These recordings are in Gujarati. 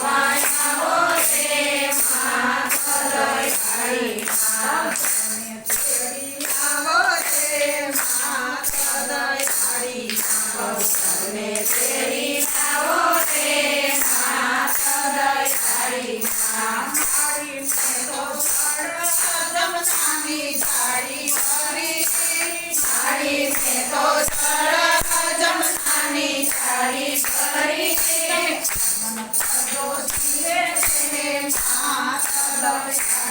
Bye.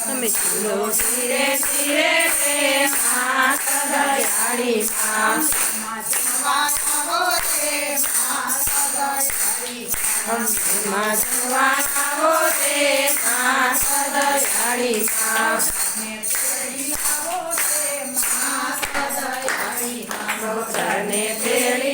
તમે ચૂલો શિરે શિરે રે મા સદયાળી મા સદયાળી ભક્તને તેળી